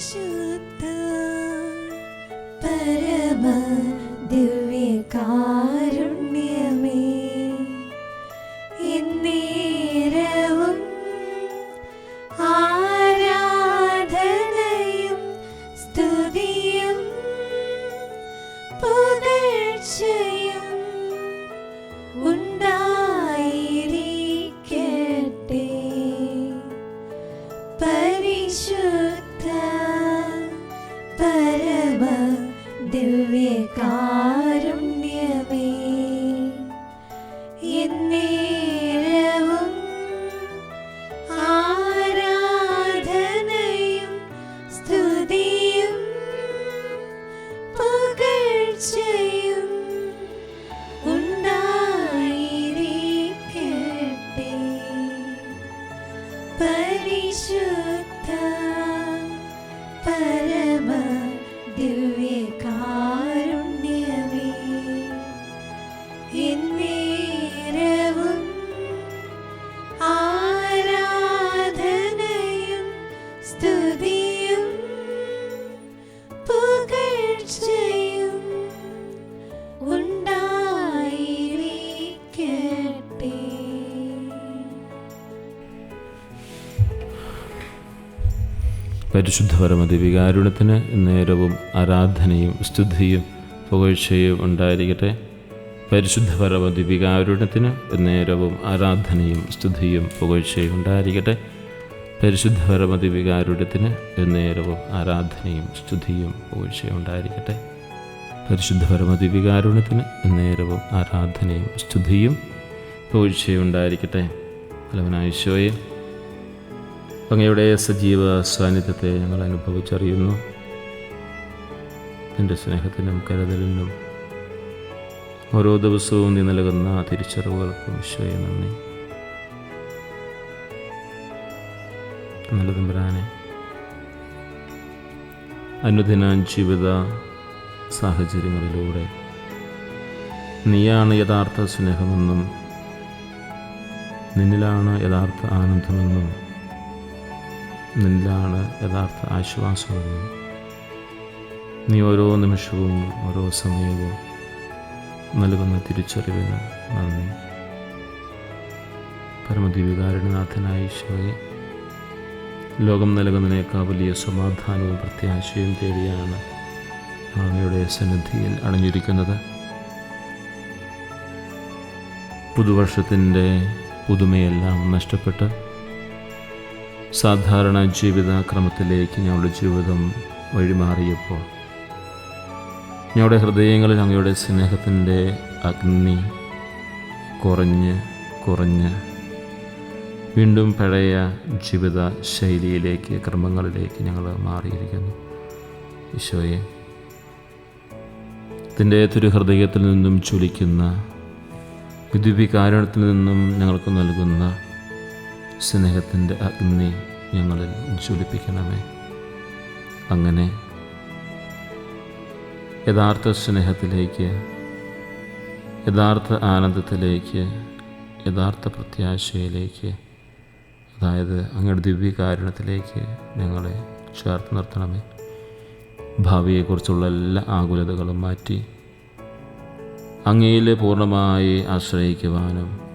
शुद्ध परम दिवे പരിശുദ്ധ പരമദിവികാരുണ്യത്തിന് നേരവും ആരാധനയും സ്തുതിയും പുകഴ്ചയും ഉണ്ടായിരിക്കട്ടെ. പരിശുദ്ധ പരമദിവികാരുണ്യത്തിന് നേരവും ആരാധനയും സ്തുതിയും പുകഴ്ചയും ഉണ്ടായിരിക്കട്ടെ. പരിശുദ്ധ പരമദിവികാരുണ്യത്തിന് നേരവും ആരാധനയും സ്തുതിയും പുകഴ്ചയും ഉണ്ടായിരിക്കട്ടെ. പരിശുദ്ധ പരമദിവികാരുണ്യത്തിന് നേരവും ആരാധനയും സ്തുതിയും പുകഴ്ചയും ഉണ്ടായിരിക്കട്ടെ. ഫലവനായിശോയെ അങ്ങയുടെ സജീവ സാന്നിധ്യത്തെ ഞങ്ങൾ അനുഭവിച്ചറിയുന്നു. എന്റെ സ്നേഹത്തിനും കരുതലിനും ഓരോ ദിവസവും നീ നൽകുന്ന തിരിച്ചറിവുകൾക്കും വിശ്വയെ നന്ദി. നല്ല പറയാനെ അനുദിന ജീവിത സാഹചര്യങ്ങളിലൂടെ നീയാണ് യഥാർത്ഥ സ്നേഹമെന്നും നിന്നിലാണ് യഥാർത്ഥ ആനന്ദമെന്നും നിന്നിലാണ് യഥാർത്ഥ ആശ്വാസമെന്നും. നീ ഓരോ നിമിഷവും ഓരോ സമയവും നൽകുന്ന തിരിച്ചറിവിന് നന്ദി. പരമദിവികാരണനാഥനായ ഈശോയെ ലോകം നൽകുന്നതിനേക്കാൾ വലിയ സമാധാനവും പ്രത്യാശയും തേടിയാണ് അങ്ങയുടെ സന്നിധിയിൽ അണിഞ്ഞിരിക്കുന്നത്. പുതുവർഷത്തിന്റെ പുതുമയെല്ലാം നഷ്ടപ്പെട്ട് സാധാരണ ജീവിതാക്രമത്തിലേക്ക് ഞങ്ങളുടെ ജീവിതം വഴിമാറിയപ്പോൾ ഞങ്ങളുടെ ഹൃദയങ്ങളിൽ അങ്ങയുടെ സ്നേഹത്തിന്റെ അഗ്നി കുറഞ്ഞ് കുറഞ്ഞ് വീണ്ടും പഴയ ജീവിത ശൈലിയിലേക്ക് ക്രമങ്ങളിലേക്ക് ഞങ്ങൾ മാറിയിരിക്കുന്നു. ഈശോയെ ഇതിന്റെ തിരുഹൃദയത്തിൽ നിന്നും ചൊലിക്കുന്ന വിദ്യുവികാരണത്തിൽ നിന്നും ഞങ്ങൾക്ക് നൽകുന്ന സ്നേഹത്തിന്റെ അഗ്നി ഞങ്ങളിൽ ജ്വലിപ്പിക്കണമേ. അങ്ങനെ യഥാർത്ഥ സ്നേഹത്തിലേക്ക് യഥാർത്ഥ ആനന്ദത്തിലേക്ക് യഥാർത്ഥ പ്രത്യാശയിലേക്ക് അതായത് അങ്ങയുടെ ദിവ്യകാരണത്തിലേക്ക് ഞങ്ങളെ ചേർത്ത് നിർത്തണമേ. ഭാവിയെക്കുറിച്ചുള്ള എല്ലാ ആകുലതകളും മാറ്റി അങ്ങയിൽ പൂർണമായി ആശ്രയിക്കുവാനും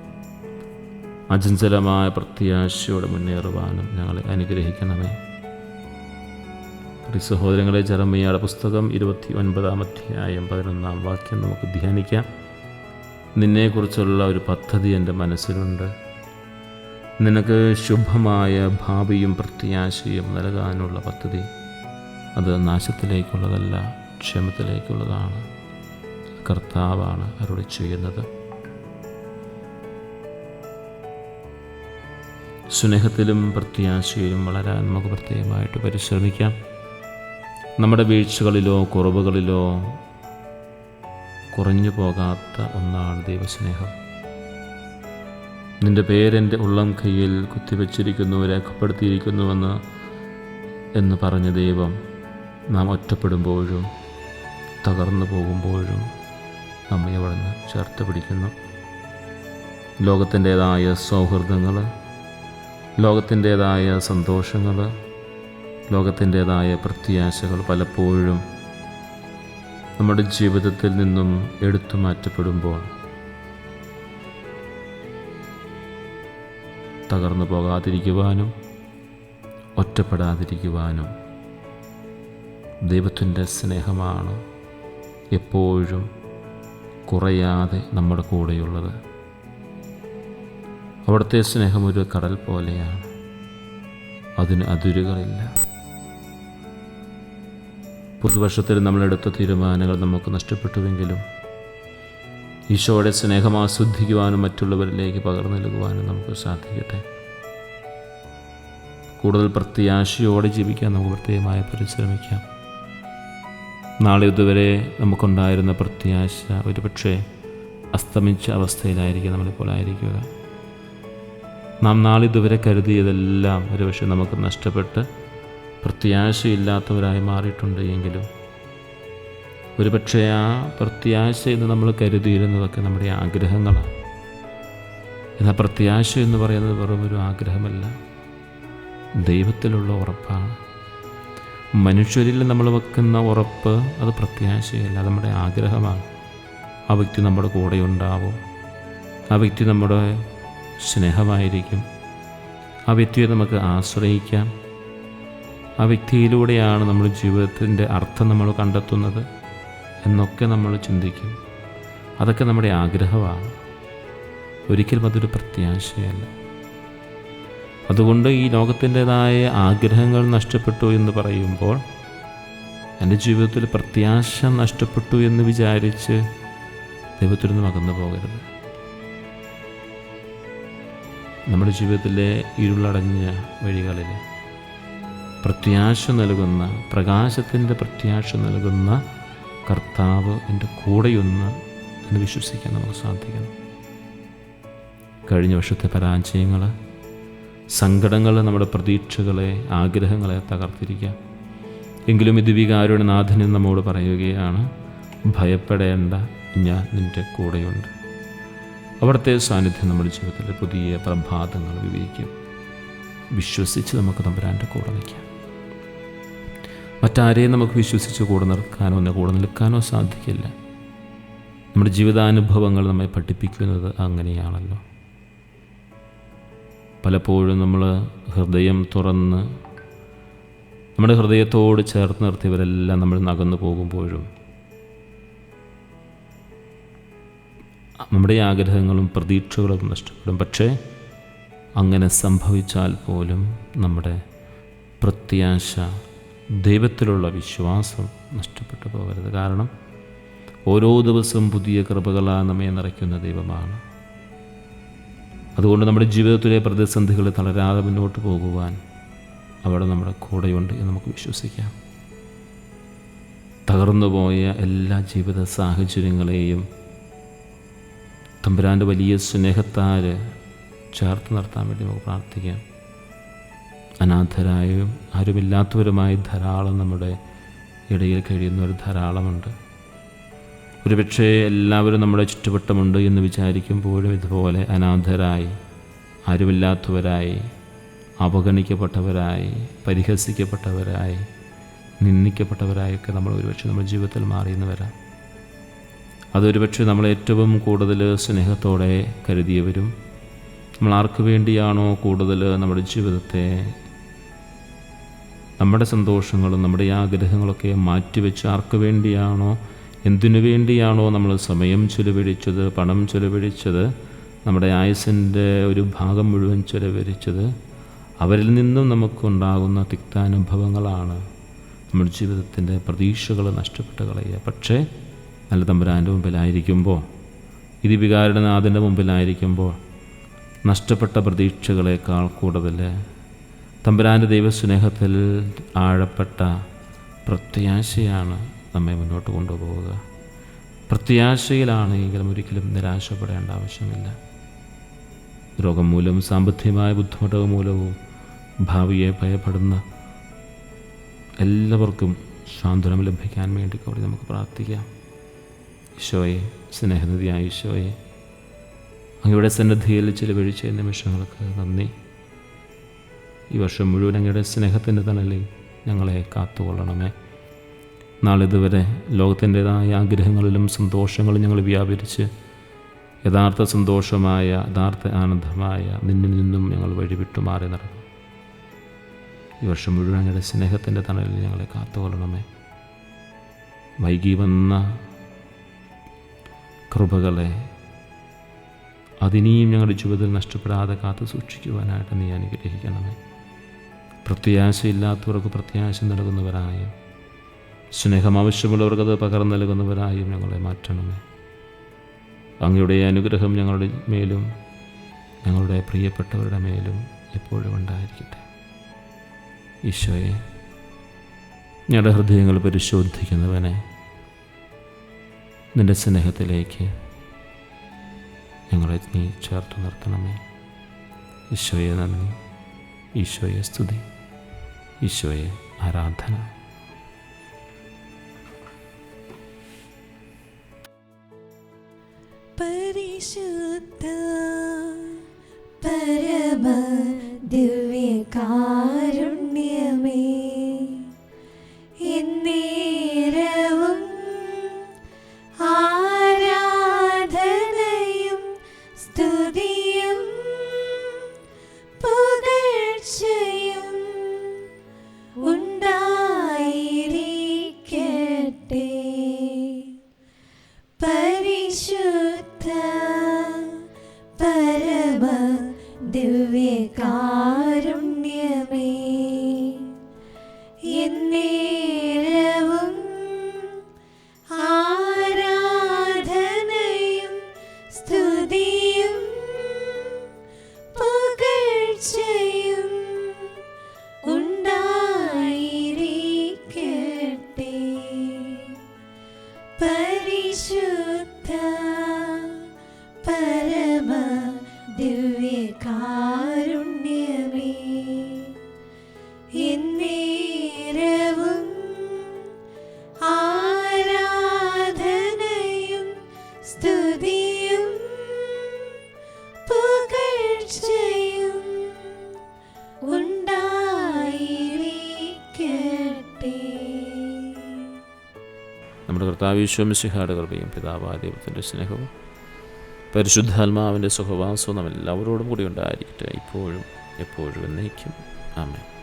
അചഞ്ചലമായ പ്രത്യാശയോടെ മുന്നേറുവാനും ഞങ്ങളെ അനുഗ്രഹിക്കണമേ. സഹോദരങ്ങളെ ജറമ്മയുടെ പുസ്തകം ഇരുപത്തി ഒൻപതാം അധ്യായം പതിനൊന്നാം വാക്യം നമുക്ക് ധ്യാനിക്കാം. നിന്നെക്കുറിച്ചുള്ള ഒരു പദ്ധതി എന്റെ മനസ്സിലുണ്ട്. നിനക്ക് ശുഭമായ ഭാവിയും പ്രത്യാശയും നൽകാനുള്ള പദ്ധതി അത് നാശത്തിലേക്കുള്ളതല്ല ക്ഷേമത്തിലേക്കുള്ളതാണ്. കർത്താവാണ് അവരോട് ചെയ്യുന്നത് സ്നേഹത്തിലും പ്രത്യാശയിലും വളരാൻ നമുക്ക് പ്രത്യേകമായിട്ട് പരിശ്രമിക്കാം. നമ്മുടെ വീഴ്ചകളിലോ കുറവുകളിലോ കുറഞ്ഞു പോകാത്ത ഒന്നാണ് ദൈവസ്നേഹം. നിന്റെ പേരെന്റെ ഉള്ളം കയ്യിൽ കുത്തിവെച്ചിരിക്കുന്നു രേഖപ്പെടുത്തിയിരിക്കുന്നുവെന്ന് എന്ന് പറഞ്ഞ ദൈവം നാം ഒറ്റപ്പെടുമ്പോഴും തകർന്നു പോകുമ്പോഴും നമ്മെ അവിടുന്ന് ചേർത്ത് പിടിക്കുന്നു. ലോകത്തിന്റേതായ സൗഹൃദങ്ങൾ ലോകത്തിന്റേതായ സന്തോഷങ്ങൾ ലോകത്തിന്റേതായ പ്രത്യാശകൾ പലപ്പോഴും നമ്മുടെ ജീവിതത്തിൽ നിന്നും എടുത്തു മാറ്റപ്പെടുമ്പോൾ തകർന്നു പോകാതിരിക്കുവാനും ഒറ്റപ്പെടാതിരിക്കുവാനും ദൈവത്തിന്റെ സ്നേഹമാണ് എപ്പോഴും കുറയാതെ നമ്മുടെ കൂടെയുള്ളത്. അവിടുത്തെ സ്നേഹം ഒരു കടൽ പോലെയാണ്. അതിന് അതിരുകളില്ല. പുതുവർഷത്തിൽ നമ്മളെടുത്ത തീരുമാനങ്ങൾ നമുക്ക് നഷ്ടപ്പെട്ടുവെങ്കിലും ഈശോയുടെ സ്നേഹം ആസ്വദിക്കുവാനും മറ്റുള്ളവരിലേക്ക് പകർന്നു നൽകുവാനും നമുക്ക് സാധിക്കട്ടെ. കൂടുതൽ പ്രത്യാശയോടെ ജീവിക്കാൻ നമുക്ക് പ്രത്യേകമായി പരിശ്രമിക്കാം നാളെ ഇതുവരെ നമുക്കുണ്ടായിരുന്ന പ്രത്യാശ ഒരുപക്ഷെ അസ്തമിച്ച അവസ്ഥയിലായിരിക്കും നമ്മളിപ്പോൾ ആയിരിക്കുക. നാം നാളിതുവരെ കരുതിയതെല്ലാം ഒരുപക്ഷെ നമുക്ക് നഷ്ടപ്പെട്ട് പ്രത്യാശയില്ലാത്തവരായി മാറിയിട്ടുണ്ട് എങ്കിലും ഒരുപക്ഷെ ആ പ്രത്യാശ എന്ന് നമ്മൾ കരുതിയിരുന്നതൊക്കെ നമ്മുടെ ആഗ്രഹങ്ങളാണ്. എന്നാൽ പ്രത്യാശ എന്ന് പറയുന്നത് വെറും ഒരു ആഗ്രഹമല്ല. ദൈവത്തിലുള്ള ഉറപ്പാണ്. മനുഷ്യരിൽ നമ്മൾ വെക്കുന്ന ഉറപ്പ് അത് പ്രത്യാശയല്ല നമ്മുടെ ആഗ്രഹമാണ്. ആ വ്യക്തി നമ്മുടെ കൂടെ ഉണ്ടാവും ആ വ്യക്തി നമ്മുടെ സ്നേഹമായിരിക്കും. ആ വ്യക്തിയെ നമുക്ക് ആശ്രയിക്കാം. ആ വ്യക്തിയിലൂടെയാണ് നമ്മൾ ജീവിതത്തിന്റെ അർത്ഥം നമ്മൾ കണ്ടെത്തുന്നത് എന്നൊക്കെ നമ്മൾ ചിന്തിക്കും. അതൊക്കെ നമ്മുടെ ആഗ്രഹമാണ്. ഒരിക്കലും അതൊരു പ്രത്യാശയല്ല. അതുകൊണ്ട് ഈ ലോകത്തിന്റെതായ ആഗ്രഹങ്ങൾ നഷ്ടപ്പെട്ടു എന്ന് പറയുമ്പോൾ എന്റെ ജീവിതത്തിൽ പ്രത്യാശ നഷ്ടപ്പെട്ടു എന്ന് വിചാരിച്ച് ദൈവത്തിൽ നിന്നും അകന്നു പോകരുത്. നമ്മുടെ ജീവിതത്തിലെ ഇരുളടഞ്ഞ വഴികളിൽ പ്രത്യാശ നൽകുന്ന പ്രകാശത്തിന്റെ പ്രത്യാശ നൽകുന്ന കർത്താവ് എന്റെ കൂടെയൊന്ന് എന്ന് വിശ്വസിക്കാൻ നമുക്ക് സാധിക്കണം. കഴിഞ്ഞ വർഷത്തെ പരാജയങ്ങൾ സങ്കടങ്ങൾ നമ്മുടെ പ്രതീക്ഷകളെ ആഗ്രഹങ്ങളെ തകർത്തിരിക്കാം എങ്കിലും ഇത് വികാരുടെ നാഥന് നമ്മോട് പറയുകയാണ് ഭയപ്പെടേണ്ട ഞാൻ നിന്റെ കൂടെയുണ്ട്. അവിടുത്തെ സാന്നിധ്യം നമ്മുടെ ജീവിതത്തിൽ പുതിയ പ്രഭാതങ്ങൾ വിവരിക്കും. വിശ്വസിച്ച് നമുക്ക് തമ്പുരാന്റെ കൂടെ നിൽക്കാം. മറ്റാരെയും നമുക്ക് വിശ്വസിച്ച് കൂടെ നിൽക്കാനോ കൂടെ നിൽക്കാനോ സാധിക്കില്ല. നമ്മുടെ ജീവിതാനുഭവങ്ങൾ നമ്മെ പഠിപ്പിക്കുന്നത് അങ്ങനെയാണല്ലോ. പലപ്പോഴും നമ്മൾ ഹൃദയം തുറന്ന് നമ്മുടെ ഹൃദയത്തോട് ചേർത്ത് നിർത്തിയവരെല്ലാം നമ്മൾ നകന്നു പോകുമ്പോഴും നമ്മുടെ ആഗ്രഹങ്ങളും പ്രതീക്ഷകളും നഷ്ടപ്പെടും. പക്ഷേ അങ്ങനെ സംഭവിച്ചാൽ പോലും നമ്മുടെ പ്രത്യാശ ദൈവത്തിലുള്ള വിശ്വാസം നഷ്ടപ്പെട്ടു പോകരുത്. കാരണം ഓരോ ദിവസവും പുതിയ കൃപകളാ നമ്മെ നിറയ്ക്കുന്ന ദൈവമാണ്. അതുകൊണ്ട് നമ്മുടെ ജീവിതത്തിലെ പ്രതിസന്ധികൾ തളരാതെ മുന്നോട്ട് പോകുവാൻ അവിടെ നമ്മുടെ കൂടെയുണ്ട് എന്ന് നമുക്ക് വിശ്വസിക്കാം. തകർന്നുപോയ എല്ലാ ജീവിത സാഹചര്യങ്ങളെയും തമ്പുരാന്റെ വലിയ സ്നേഹത്താൽ ചേർത്ത് നിർത്താൻ വേണ്ടി നമുക്ക് പ്രാർത്ഥിക്കാം. അനാഥരായും ആരുമില്ലാത്തവരുമായി ധാരാളം നമ്മുടെ ഇടയിൽ കഴിയുന്ന ഒരു ധാരാളമുണ്ട്. ഒരുപക്ഷെ എല്ലാവരും നമ്മുടെ ചുറ്റുവട്ടമുണ്ട് എന്ന് വിചാരിക്കുമ്പോഴും ഇതുപോലെ അനാഥരായി ആരുമില്ലാത്തവരായി അവഗണിക്കപ്പെട്ടവരായി പരിഹസിക്കപ്പെട്ടവരായി നിന്ദിക്കപ്പെട്ടവരായൊക്കെ നമ്മൾ ഒരുപക്ഷെ നമ്മുടെ ജീവിതത്തിൽ മാറിയെന്ന് വരാം. അതൊരുപക്ഷെ നമ്മൾ ഏറ്റവും കൂടുതൽ സ്നേഹത്തോടെ കരുതിയവരും നമ്മൾ ആർക്ക് വേണ്ടിയാണോ കൂടുതൽ നമ്മുടെ ജീവിതത്തെ നമ്മുടെ സന്തോഷങ്ങളും നമ്മുടെ ആഗ്രഹങ്ങളൊക്കെ മാറ്റിവെച്ച് ആർക്ക് വേണ്ടിയാണോ എന്തിനു വേണ്ടിയാണോ നമ്മൾ സമയം ചെലവഴിച്ചത് പണം ചെലവഴിച്ചത് നമ്മുടെ ആയുസിന്റെ ഒരു ഭാഗം മുഴുവൻ ചെലവഴിച്ചത് അവരിൽ നിന്നും നമുക്കുണ്ടാകുന്ന തിക്താനുഭവങ്ങളാണ് നമ്മുടെ ജീവിതത്തിന്റെ പ്രതീക്ഷകൾ നഷ്ടപ്പെട്ട് കളയുക. പക്ഷേ നല്ല തമ്പുരാന്റെ മുമ്പിലായിരിക്കുമ്പോൾ ഇത് വികാരുടെ നാഥന്റെ മുമ്പിലായിരിക്കുമ്പോൾ നഷ്ടപ്പെട്ട പ്രതീക്ഷകളേക്കാൾ കൂടുതൽ തമ്പുരാന്റെ ദൈവസ്നേഹത്തിൽ ആഴപ്പെട്ട പ്രത്യാശയാണ് നമ്മെ മുന്നോട്ട് കൊണ്ടുപോവുക. പ്രത്യാശയിലാണെങ്കിലും ഒരിക്കലും നിരാശപ്പെടേണ്ട ആവശ്യമില്ല. രോഗം മൂലം സാമ്പത്തികമായ ബുദ്ധിമുട്ടുകൾ മൂലവും ഭാവിയെ ഭയപ്പെടുന്ന എല്ലാവർക്കും സാന്ത്വനം ലഭിക്കാൻ വേണ്ടി കൂടി നമുക്ക് പ്രാർത്ഥിക്കാം. ഈശോയെ സ്നേഹനിധിയായ ഈശോയെ അങ്ങയുടെ സന്നദ്ധിയിൽ ചിലവഴിച്ച നിമിഷങ്ങൾക്ക് നന്ദി. ഈ വർഷം മുഴുവൻ അങ്ങയുടെ സ്നേഹത്തിന്റെ തണലിൽ ഞങ്ങളെ കാത്തുകൊള്ളണമേ. നാളിതുവരെ ലോകത്തിന്റെതായ ആഗ്രഹങ്ങളിലും സന്തോഷങ്ങളും ഞങ്ങൾ വ്യാപരിച്ച് യഥാർത്ഥ സന്തോഷമായ യഥാർത്ഥ ആനന്ദമായ നിന്നിൽ നിന്നും ഞങ്ങൾ വഴിവിട്ടു മാറി നടന്നു. ഈ വർഷം മുഴുവൻ ഞങ്ങളുടെ സ്നേഹത്തിന്റെ തണലിൽ ഞങ്ങളെ കാത്തുകൊള്ളണമേ. വൈകി വന്ന കൃപകളെ അതിനെയും ഞങ്ങളുടെ ജീവിതത്തിൽ നഷ്ടപ്പെടാതെ കാത്തു സൂക്ഷിക്കുവാനായിട്ട് നീ അനുഗ്രഹിക്കണമേ. പ്രത്യാശയില്ലാത്തവർക്ക് പ്രത്യാശ നൽകുന്നവരായും സ്നേഹം ആവശ്യമുള്ളവർക്ക് അത് പകർന്നു നൽകുന്നവരായും ഞങ്ങളെ മാറ്റണമേ. അങ്ങയുടെ അനുഗ്രഹം ഞങ്ങളുടെ മേലും ഞങ്ങളുടെ പ്രിയപ്പെട്ടവരുടെ മേലും എപ്പോഴും ഉണ്ടായിരിക്കട്ടെ. ഈശോയെ ഞങ്ങളുടെ ഹൃദയങ്ങൾ പരിശോധിക്കുന്നവനെ നിന്റെ സ്നേഹത്തിലേക്ക് ഞങ്ങളെ നീ ചേർത്ത് നിർത്തണമേ. ഈശോയെ നന്ദി. ഈശോയെ സ്തുതി. ഈശോയെ ആരാധന. പരിശുദ്ധ പരമ ദിവ്യകാരുണ്യമേ നമ്മുടെ കർത്താവിശ്വമിശിഹായുടെ കൃപയും പിതാവായ ദൈവത്തിന്റെ സ്നേഹവും പരിശുദ്ധാത്മാവിന്റെ സുഖവാസവും നമ്മെല്ലാവരോടും കൂടി ഉണ്ടായിരിക്കട്ടെ. ഇപ്പോഴും എപ്പോഴും എന്നേക്കും. ആമേൻ.